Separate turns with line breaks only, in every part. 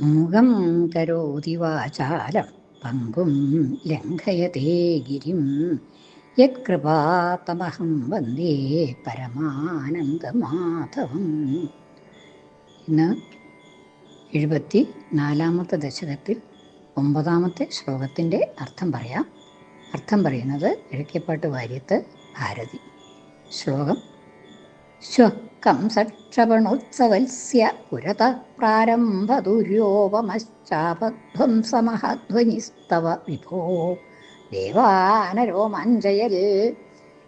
മൂകം കരോതി വാചാലം പങ്കും ലംഘയത്തെ ഗിരിം. യത്കൃപാത്തമഹം വന്ദേ പരമാനന്ദമാധവം. ഇന്ന് എഴുപത്തി നാലാമത്തെ ദശകത്തിൽ ഒമ്പതാമത്തെ ശ്ലോകത്തിന്റെ അർത്ഥം പറയാം. അർത്ഥം പറയുന്നത് കിഴക്കേപ്പാട്ട് വാര്യത്ത് ഭാരതി. ശ്ലോകം ശ്വക്കംസക്ഷപണോത്സവസ്യ പുരത പ്രാരംഭദുര്യോപമശ്ചാപധ്വംസമഹധ്വനിസ്തവ വിഭോ ദേവാനരോമാഞ്ചയൽ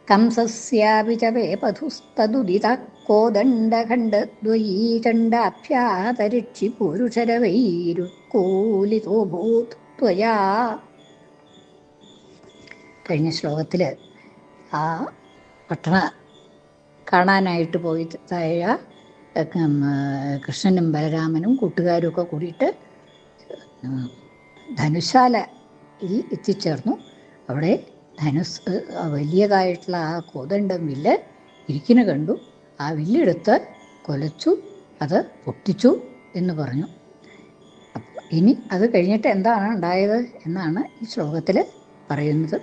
കംസസ്യാപി ച വേപധുസ്തുദിത കോദണ്ഡഖണ്ഡദ്വയീചണ്ഡാഭ്യാതരിക്ഷി പുരുഷരവൈരുക്കൂലിതോ ഭൂത് ത്വയാ കഴിഞ്ഞ ശ്ലോകത്തിൽ ആ പട്ടണ കാണാനായിട്ട് പോയി തായ കൃഷ്ണനും ബലരാമനും കൂട്ടുകാരും ഒക്കെ കൂടിയിട്ട് ധനുശാലയിൽ എത്തിച്ചേർന്നു. അവിടെ ധനുസ് വലിയതായിട്ടുള്ള ആ കോതണ്ടം വില്ല് ഇരിക്കുന്ന കണ്ടു. ആ വില്ലെടുത്ത് കൊലച്ചു അത് പൊട്ടിച്ചു എന്ന് പറഞ്ഞു. ഇനി അത് കഴിഞ്ഞിട്ട് എന്താണ് ഉണ്ടായത് എന്നാണ് ഈ ശ്ലോകത്തിൽ പറയുന്നത്.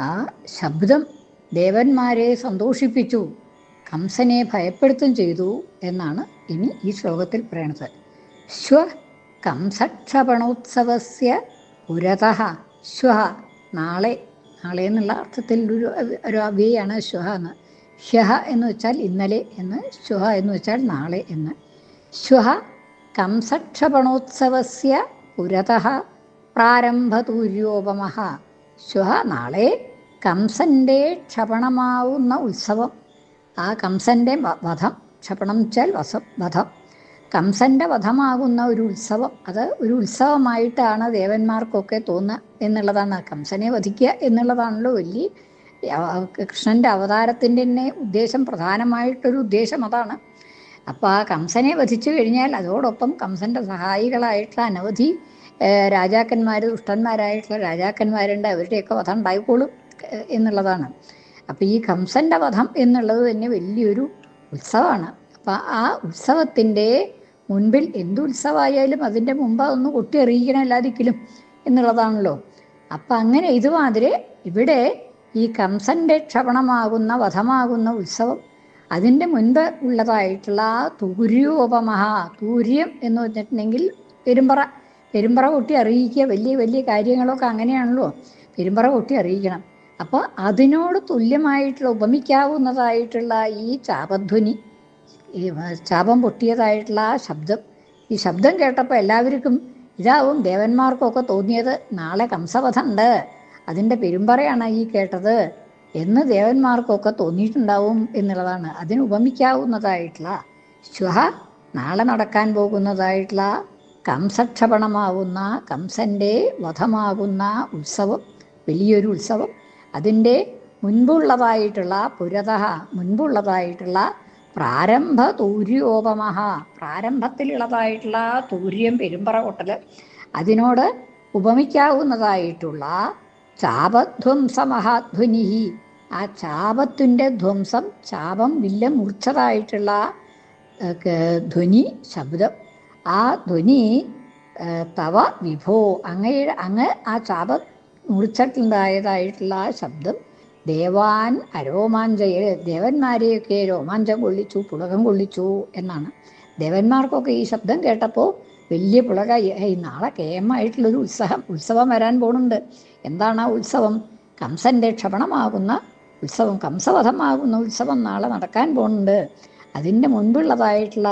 ആ ശബ്ദം ദേവന്മാരെ സന്തോഷിപ്പിച്ചു. കംസനെ ഭയപ്പെടുത്തും ചെയ്തു എന്നാണ് ഇനി ഈ ശ്ലോകത്തിൽ പറയണത്. ശ്വ കംസക്ഷപണോത്സവസ്യ പുരത. ശ്വ നാളെ നാളെ എന്നുള്ള അർത്ഥത്തിൽ ഒരു ഒരു അവിയാണ് ശ്വ എന്ന്. ഹ്യഹ എന്ന് വെച്ചാൽ ഇന്നലെ എന്ന് ശ്വ എന്ന് വെച്ചാൽ നാളെ എന്ന്. ശ്വ കംസക്ഷപണോത്സവസ്യ പുരത. പ്രാരംഭതൂര്യോപമ ശ്വ നാളെ കംസന്റെ ക്ഷപണമാവുന്ന ഉത്സവം ആ കംസന്റെ വധം ക്ഷപണം വെച്ചാൽ വസം വധം. കംസന്റെ വധമാകുന്ന ഒരു ഉത്സവം അത് ഒരു ഉത്സവമായിട്ടാണ് ദേവന്മാർക്കൊക്കെ തോന്നുക എന്നുള്ളതാണ്. കംസനെ വധിക്കുക എന്നുള്ളതാണല്ലോ വലിയ കൃഷ്ണന്റെ അവതാരത്തിന്റെ തന്നെ ഉദ്ദേശം പ്രധാനമായിട്ടൊരു ഉദ്ദേശം അതാണ്. അപ്പോൾ ആ കംസനെ വധിച്ചു കഴിഞ്ഞാൽ അതോടൊപ്പം കംസന്റെ സഹായികളായിട്ടുള്ള അനവധി രാജാക്കന്മാർ ദുഷ്ടന്മാരായിട്ടുള്ള രാജാക്കന്മാരുണ്ട് അവരുടെയൊക്കെ വധം ഉണ്ടായിക്കോളും എന്നുള്ളതാണ്. അപ്പോൾ ഈ കംസന്റെ വധം എന്നുള്ളത് തന്നെ വലിയൊരു ഉത്സവമാണ്. അപ്പോൾ ആ ഉത്സവത്തിന്റെ മുൻപിൽ എന്ത് ഉത്സവമായാലും അതിന്റെ മുമ്പ് അതൊന്ന് കൊട്ടി അറിയിക്കണം എല്ലാതിക്കലും എന്നുള്ളതാണല്ലോ. അപ്പം അങ്ങനെ ഇതുമാതിരി ഇവിടെ ഈ കംസന്റെ ക്ഷപണമാകുന്ന വധമാകുന്ന ഉത്സവം അതിന്റെ മുൻപ് ഉള്ളതായിട്ടുള്ള ആ തൂര്യോപമഹ തൂര്യം എന്ന് പറഞ്ഞിട്ടുണ്ടെങ്കിൽ പെരുമ്പറ പെരുമ്പറ കൊട്ടി അറിയിക്കുക വലിയ വലിയ കാര്യങ്ങളൊക്കെ അങ്ങനെയാണല്ലോ. പെരുമ്പറ കൊട്ടി അറിയിക്കണം അപ്പോൾ അതിനോട് തുല്യമായിട്ടുള്ള ഉപമിക്കാവുന്നതായിട്ടുള്ള ഈ ചാപധ്വനി ഈ ചാപം പൊട്ടിയതായിട്ടുള്ള ആ ശബ്ദം ഈ ശബ്ദം കേട്ടപ്പോൾ എല്ലാവർക്കും ഇതാവും ദേവന്മാർക്കൊക്കെ തോന്നിയത് നാളെ കംസവധമുണ്ട് അതിന്റെ പെരുമ്പറയാണ് ഈ കേട്ടത് എന്ന് ദേവന്മാർക്കൊക്കെ തോന്നിയിട്ടുണ്ടാവും എന്നുള്ളതാണ്. അതിന് ഉപമിക്കാവുന്നതായിട്ടുള്ള ശുഹ നാളെ നടക്കാൻ പോകുന്നതായിട്ടുള്ള കംസക്ഷപണമാവുന്ന കംസന്റെ വധമാകുന്ന ഉത്സവം വലിയൊരു ഉത്സവം അതിന്റെ മുൻപുള്ളതായിട്ടുള്ള പുരത മുൻപുള്ളതായിട്ടുള്ള പ്രാരംഭ തൂര്യോപമഹ പ്രാരംഭത്തിലുള്ളതായിട്ടുള്ള തൂര്യം പെരുമ്പറ കൊട്ടൽ അതിനോട് ഉപമിക്കാവുന്നതായിട്ടുള്ള ചാപധ്വംസമഹാധ്വനിഹി. ആ ചാപത്തിന്റെ ധ്വംസം ചാപം വില്ല മുറിച്ചതായിട്ടുള്ള ധ്വനി ശബ്ദം. ആ ധ്വനി തവ വിഭോ അങ്ങയുടെ അങ്ങ് ആ ചാപ മുറിച്ചിട്ടുണ്ടായതായിട്ടുള്ള ആ ശബ്ദം ദേവാൻ അരോമാഞ്ചയ ദേവന്മാരെയൊക്കെ രോമാഞ്ചം കൊള്ളിച്ചു പുളകം കൊള്ളിച്ചു എന്നാണ്. ദേവന്മാർക്കൊക്കെ ഈ ശബ്ദം കേട്ടപ്പോൾ വലിയ പുളക നാളെ കേമായിട്ടുള്ളൊരു ഉത്സവം ഉത്സവം വരാൻ പോകുന്നുണ്ട് എന്താണ് ആ ഉത്സവം? കംസന്റെ ക്ഷപണമാകുന്ന ഉത്സവം കംസവധമാകുന്ന ഉത്സവം നാളെ നടക്കാൻ പോകുന്നുണ്ട് അതിന്റെ മുൻപുള്ളതായിട്ടുള്ള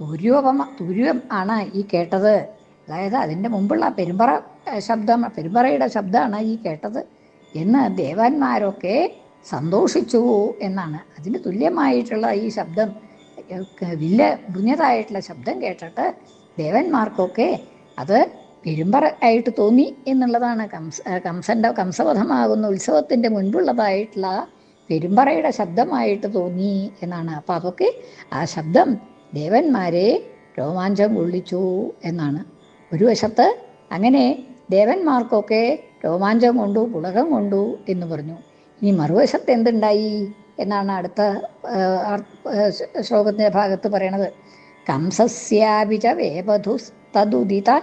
തുര്യോപമ തുര്യം ആണ് ഈ കേട്ടത്. അതായത് അതിന്റെ മുമ്പുള്ള പെരുമ്പറ ശബ്ദം പെരുമ്പറയുടെ ശബ്ദമാണ് ഈ കേട്ടത്. എന്ന് ദേവന്മാരൊക്കെ സന്തോഷിച്ചു എന്നാണ്. അതിന് തുല്യമായിട്ടുള്ള ഈ ശബ്ദം വില്ല മുറിഞ്ഞതായിട്ടുള്ള ശബ്ദം കേട്ടിട്ട് ദേവന്മാർക്കൊക്കെ അത് പെരുമ്പറ ആയിട്ട് തോന്നി എന്നുള്ളതാണ് കംസ കംസന്റെ കംസവധമാകുന്ന ഉത്സവത്തിന്റെ മുൻപുള്ളതായിട്ടുള്ള പെരുമ്പറയുടെ ശബ്ദമായിട്ട് തോന്നി എന്നാണ്. അപ്പോൾ അതൊക്കെ ആ ശബ്ദം ദേവന്മാരെ രോമാഞ്ചം കൊള്ളിച്ചു എന്നാണ്. ഒരു വശത്ത് അങ്ങനെ ദേവന്മാർക്കൊക്കെ രോമാഞ്ചം കൊണ്ടു പുളകം കൊണ്ടു എന്ന് പറഞ്ഞു. ഇനി മറുവശത്ത് എന്തുണ്ടായി? എന്നാണ് അടുത്ത ശ്ലോകത്തിന്റെ ഭാഗത്ത് പറയണത്. കംസസ്യാപിച വേപധു കോദണ്ഡ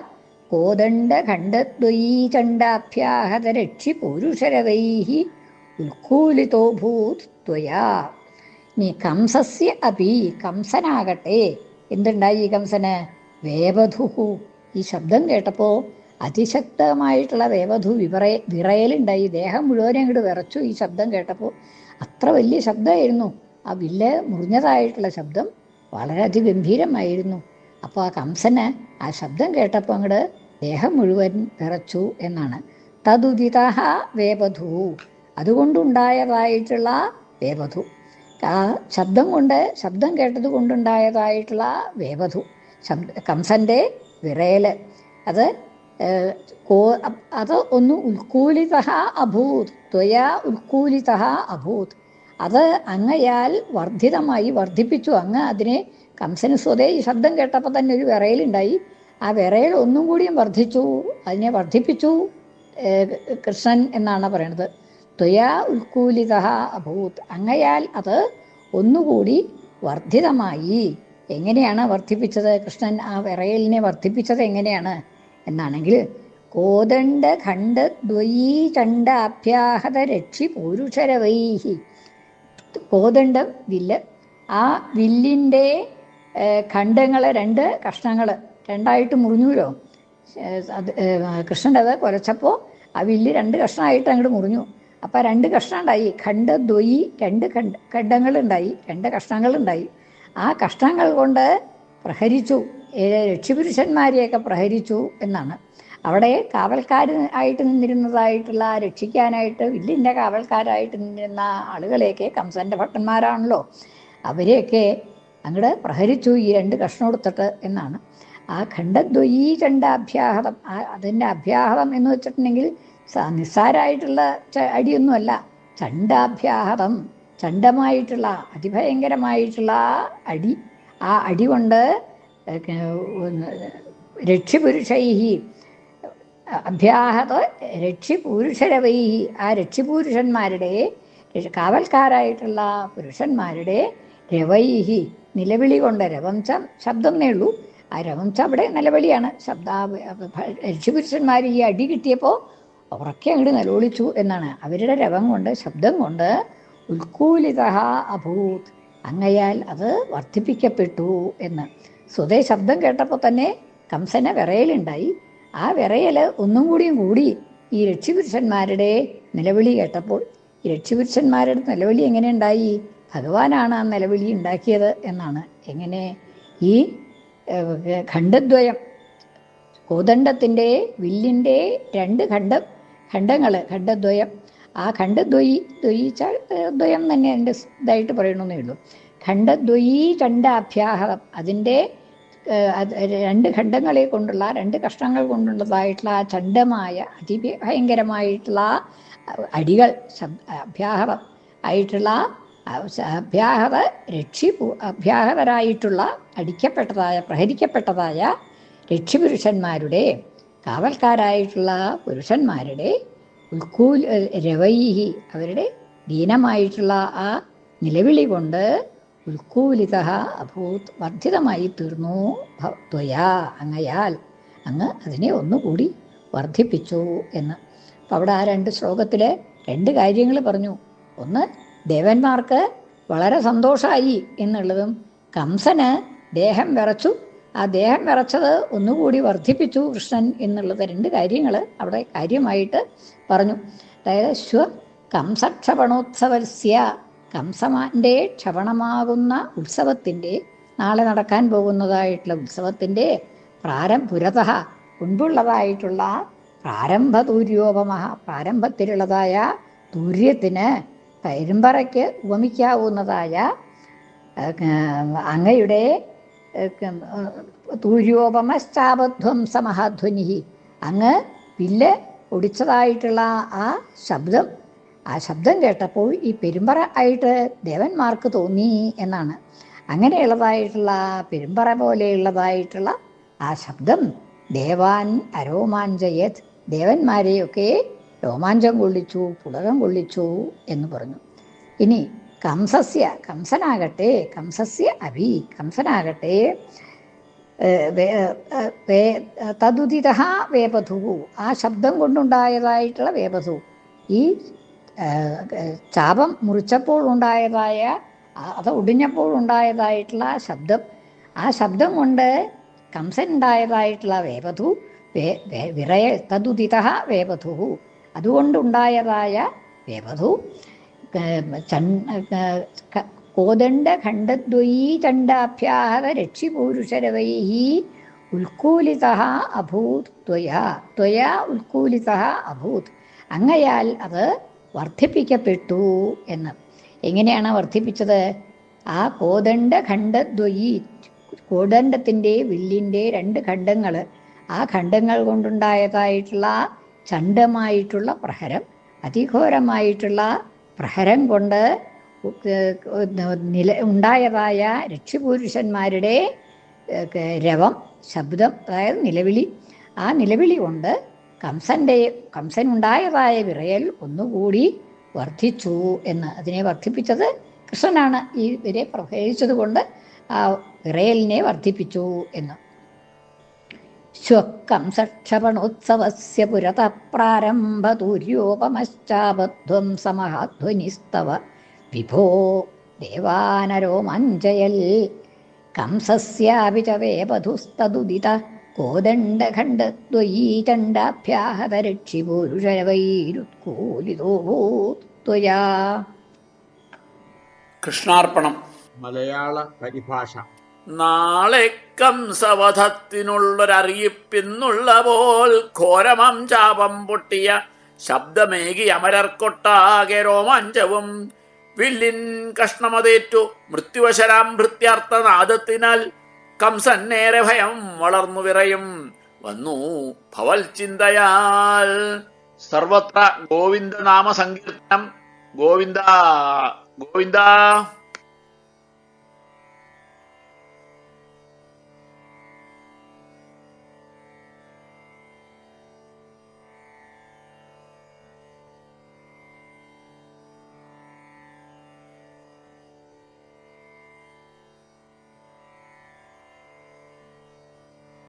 കോദണ്ഡഖണ്ഡദ്വയീചണ്ഡാഭ്യാഹത രക്ഷി പൗരുഷരവൈ ഉത്കൂലിതോ ഭൂത് ത്വയാ നീ കംസസ്യ അപി കംസനാകട്ടെ. എന്തുണ്ടായി കംസന്? വേപധുഹു. ഈ ശബ്ദം കേട്ടപ്പോൾ അതിശക്തമായിട്ടുള്ള ദേവധു വിറയ വിറയലുണ്ടായി. ദേഹം മുഴുവൻ അങ്ങോട്ട് വിറച്ചു. ഈ ശബ്ദം കേട്ടപ്പോൾ അത്ര വലിയ ശബ്ദമായിരുന്നു. ആ വില്ല് മുറിഞ്ഞതായിട്ടുള്ള ശബ്ദം വളരെ അതിഗംഭീരമായിരുന്നു അപ്പോൾ ആ കംസന് ആ ശബ്ദം കേട്ടപ്പോൾ അങ്ങോട്ട് ദേഹം മുഴുവൻ വിറച്ചു എന്നാണ്. തതുദിത വേപധു അതുകൊണ്ടുണ്ടായതായിട്ടുള്ള വേപധു ആ ശബ്ദം കൊണ്ട് ശബ്ദം കേട്ടത് കൊണ്ടുണ്ടായതായിട്ടുള്ള വേപധു ശബ്ദ കംസന്റെ വിറയൽ. അത് അത് ഒന്ന് ഉത്കൂലിത അഭൂത് ത്വയാ ഉത്കൂലിത അഭൂത്. അത് അങ്ങയാൽ വർദ്ധിതമായി വർദ്ധിപ്പിച്ചു. അങ്ങ് അതിനെ കംസന് സ്വതേ ഈ ശബ്ദം കേട്ടപ്പോൾ തന്നെ ഒരു വിറയലുണ്ടായി. ആ വിറയൽ ഒന്നും കൂടിയും വർദ്ധിച്ചു അതിനെ വർദ്ധിപ്പിച്ചു കൃഷ്ണൻ എന്നാണ് പറയണത് ത്വയാ ഉത്കൂലിത അഭൂത്. അങ്ങയാൽ അത് ഒന്നുകൂടി വർദ്ധിതമായി. എങ്ങനെയാണ് വർദ്ധിപ്പിച്ചത്? കൃഷ്ണൻ ആ വിറയലിനെ വർദ്ധിപ്പിച്ചത് എങ്ങനെയാണ്? എന്നാണെങ്കിൽ കോദണ്ഡ ഖണ്ഡ ദ്വയീ ചണ്ഡ അഭ്യാഹത രക്ഷി പുരുഷരവൈഹി കോതണ്ട വില്ല്. ആ വില്ലിന്റെ ഖണ്ഡങ്ങൾ രണ്ട് കഷ്ണങ്ങൾ രണ്ടായിട്ട് മുറിഞ്ഞുല്ലോ അത് കൃഷ്ണന്റെ അത് കുരച്ചപ്പോൾ ആ വില്ല് രണ്ട് കഷ്ണമായിട്ട് അങ്ങോട്ട് മുറിഞ്ഞു. അപ്പോൾ രണ്ട് കഷ്ണം ഉണ്ടായി ഖണ്ഡ ദ്വയി രണ്ട് ഖണ്ഡ ഖണ്ഡങ്ങളുണ്ടായി. രണ്ട് കഷ്ണങ്ങളുണ്ടായി. ആ കഷ്ണങ്ങൾ കൊണ്ട് പ്രഹരിച്ചു. രക്ഷിപുരുഷന്മാരെയൊക്കെ പ്രഹരിച്ചു എന്നാണ്. അവിടെ കാവൽക്കാർ ആയിട്ട് നിന്നിരുന്നതായിട്ടുള്ള രക്ഷിക്കാനായിട്ട് വില്ലിന്റെ കാവൽക്കാരായിട്ട് നിന്നിരുന്ന ആളുകളെയൊക്കെ കംസന്റെ ഭട്ടന്മാരാണല്ലോ. അവരെയൊക്കെ അങ്ങോട്ട് പ്രഹരിച്ചു ഈ രണ്ട് കഷ്ണം കൊടുത്തിട്ട് എന്നാണ്. ആ ഖണ്ഡദ്വയീ ചണ്ട അഭ്യാഹതം അതിന്റെ അഭ്യാഹതം എന്ന് വെച്ചിട്ടുണ്ടെങ്കിൽ നിസ്സാരായിട്ടുള്ള അടിയൊന്നുമല്ല. ചണ്ടാഭ്യാഹതം ചണ്ടമായിട്ടുള്ള അതിഭയങ്കരമായിട്ടുള്ള അടി. ആ അടി കൊണ്ട് രക്ഷിപുരുഷൈഹി. അഭ്യാഹത രക്ഷിപുരുഷരവൈഹി ആ രക്ഷിപുരുഷന്മാരുടെ കാവൽക്കാരായിട്ടുള്ള പുരുഷന്മാരുടെ രവൈഹി നിലവിളി കൊണ്ട് രവം ശബ്ദം ആ രവം ച അവിടെ നിലവിളിയാണ്. ശബ്ദ രക്ഷിപുരുഷന്മാർ ഈ അടി കിട്ടിയപ്പോൾ ഉറക്കെ അങ്ങോട്ട് നിലവിളിച്ചു എന്നാണ്. അവരുടെ രവം കൊണ്ട് ശബ്ദം കൊണ്ട് ഉത്കൂലിത അഭൂത്. അങ്ങയാൽ അത് വർദ്ധിപ്പിക്കപ്പെട്ടു എന്ന്. സ്വതേ ശബ്ദം കേട്ടപ്പോൾ തന്നെ കംസന് വിറയലുണ്ടായി. ആ വിറയൽ ഒന്നും കൂടിയും കൂടി ഈ രക്ഷിപുരുഷന്മാരുടെ നിലവിളി കേട്ടപ്പോൾ ഈ നിലവിളി എങ്ങനെ ഉണ്ടായി ഭഗവാനാണ് ആ നിലവിളി ഉണ്ടാക്കിയത് എന്നാണ്. എങ്ങനെ? ഈ ഖണ്ഡദ്വയം കോദണ്ഡത്തിന്റെ വില്ലിന്റെ രണ്ട് ഖണ്ഡം ഖണ്ഡങ്ങൾ ഖണ്ഡദ്വയം. ആ ഖണ്ഡദ്വയി ദ്വയിച്ച ദ്വയം തന്നെ എന്റെ ഇതായിട്ട് പറയണമെന്നേ ഉള്ളൂ. ഖണ്ഡദ്വയീ ചണ്ഡാഭ്യാഹം അതിന്റെ രണ്ട് ഖണ്ഡങ്ങളെ കൊണ്ടുള്ള രണ്ട് കഷ്ണങ്ങൾ കൊണ്ടുള്ളതായിട്ടുള്ള ആ ചണ്ഡമായ അതിഭയങ്കരമായിട്ടുള്ള അടികൾ അഭ്യാഹതം ആയിട്ടുള്ള അഭ്യാഹത രക്ഷി അഭ്യാഹതരായിട്ടുള്ള അടിക്കപ്പെട്ടതായ പ്രഹരിക്കപ്പെട്ടതായ രക്ഷിപുരുഷന്മാരുടെ കാവൽക്കാരായിട്ടുള്ള പുരുഷന്മാരുടെ ഉൽക്കൂൽ രവൈഹി അവരുടെ ദീനമായിട്ടുള്ള ആ നിലവിളി കൊണ്ട് ഉൽക്കൂലിത അഭൂത് വർദ്ധിതമായി തീർന്നു ത്വയാ അങ്ങയാൽ അങ്ങ് അതിനെ ഒന്നുകൂടി വർദ്ധിപ്പിച്ചു എന്ന്. അപ്പം അവിടെ ആ രണ്ട് ശ്ലോകത്തിലെ രണ്ട് കാര്യങ്ങൾ പറഞ്ഞു. ഒന്ന് ദേവന്മാർക്ക് വളരെ സന്തോഷമായി എന്നുള്ളതും കംസന് ദേഹം വിറച്ചു. ആ ദേഹം വിറച്ചത് ഒന്നുകൂടി വർദ്ധിപ്പിച്ചു കൃഷ്ണൻ എന്നുള്ളത് രണ്ട് കാര്യങ്ങൾ അവിടെ കാര്യമായിട്ട് പറഞ്ഞു. അതായത് ശ്വ കംസക്ഷപണോത്സവസ്യ കംസമാന്റെ ക്ഷവണമാകുന്ന ഉത്സവത്തിന്റെ നാളെ നടക്കാൻ പോകുന്നതായിട്ടുള്ള ഉത്സവത്തിന്റെ പ്രാരംഭുരത മുൻപുള്ളതായിട്ടുള്ള പ്രാരംഭ തൂര്യോപമ പ്രാരംഭത്തിലുള്ളതായ തൂര്യത്തിന് പെരുമ്പറയ്ക്ക് ഉപമിക്കാവുന്നതായ അങ്ങയുടെ തൂര്യോപമശ്ചാപധ്വംസമഹാധ്വനി അങ്ങ് വില്ല് ഒടിച്ചതായിട്ടുള്ള ആ ശബ്ദം ആ ശബ്ദം കേട്ടപ്പോൾ ഈ പെരുമ്പറ ആയിട്ട് ദേവന്മാർക്ക് തോന്നി എന്നാണ്. അങ്ങനെയുള്ളതായിട്ടുള്ള പെരുമ്പറ പോലെയുള്ളതായിട്ടുള്ള ആ ശബ്ദം ദേവാൻ അരോമാഞ്ചയത് ദേവന്മാരെയൊക്കെ രോമാഞ്ചം കൊള്ളിച്ചു പുളകം കൊള്ളിച്ചു എന്ന് പറഞ്ഞു. ഇനി കംസസ്യ കംസനാകട്ടെ കംസസ്യ അഭി കംസനാകട്ടെ തതുദിത വേപധു ആ ശബ്ദം കൊണ്ടുണ്ടായതായിട്ടുള്ള വേപധു ഈ ചാപം മുറിച്ചപ്പോൾ ഉണ്ടായതായ അത് ഒടിഞ്ഞപ്പോൾ ഉണ്ടായതായിട്ടുള്ള ശബ്ദം. ആ ശബ്ദം കൊണ്ട് കംസൻ ഉണ്ടായതായിട്ടുള്ള വേപധു വിറയ തതുദിത വേപധു അതുകൊണ്ടുണ്ടായതായ വേപധു കോദണ്ഡ ഖണ്ഡദ്വയീ ചണ്ടാഭ്യാഹത രക്ഷിപൂരുഷരവൈ ഉൽക്കൂലിത അഭൂത് ത്വയ. ത്വയാ ഉൽക്കൂലിത അഭൂത്. അങ്ങയാൽ അത് വർദ്ധിപ്പിക്കപ്പെട്ടു എന്ന്. എങ്ങനെയാണ് വർദ്ധിപ്പിച്ചത് ആ കോദണ്ഡ ഖണ്ഡദ്വയി കോദണ്ഡത്തിന്റെ വില്ലിന്റെ രണ്ട് ഖണ്ഡങ്ങൾ. ആ ഖണ്ഡങ്ങൾ കൊണ്ടുണ്ടായതായിട്ടുള്ള ചണ്ഡമായിട്ടുള്ള പ്രഹരം അതിഘോരമായിട്ടുള്ള പ്രഹരം കൊണ്ട് നില ഉണ്ടായതായ രക്ഷിപുരുഷന്മാരുടെ രവം ശബ്ദം അതായത് നിലവിളി. ആ നിലവിളി കൊണ്ട് കംസന്റെ കംസനുണ്ടായതായ വിറയൽ ഒന്നുകൂടി വർദ്ധിച്ചു എന്ന് അതിനെ വർദ്ധിപ്പിച്ചത് കൃഷ്ണനാണ്. ഈ ഇവരെ പ്രഹരിച്ചത് കൊണ്ട് ആ വിറയലിനെ വർദ്ധിപ്പിച്ചു എന്ന്. ശ്വക്കംസക്ഷപണോത്സവസ്യ പുരത പ്രാരംഭതൂര്യോപമശ്ചാപധ്വംസമഹാധ്വനിസ്തവ വിഭോ ദേവാനരോമഞ്ജയൽ. കംസസ്യാപി ച വേപധുസ്തദുദിത
കൃഷ്ണാർപ്പണം.
മലയാള പരിഭാഷ.
നാളെ കംസവധത്തിനുള്ളൊരറിയിപ്പിന്നുള്ള പോൽ ഘോരമം ചാപം പൊട്ടിയ ശബ്ദമേകി അമരർക്കൊട്ടാകെ രോമാഞ്ചവും. വില്ലിൻ കഷ്ണമതേറ്റു മൃത്യുവശരാം ഭൃത്യാർത്ഥനാദത്തിനാൽ കംസൻ നേരെ ഭയം വളർന്നു വിറയും. വന്നു ഭവൽ ചിന്തയാൽ. സർവത്ര ഗോവിന്ദ നാമ സങ്കീർത്തനം. ഗോവിന്ദ ഗോവിന്ദ.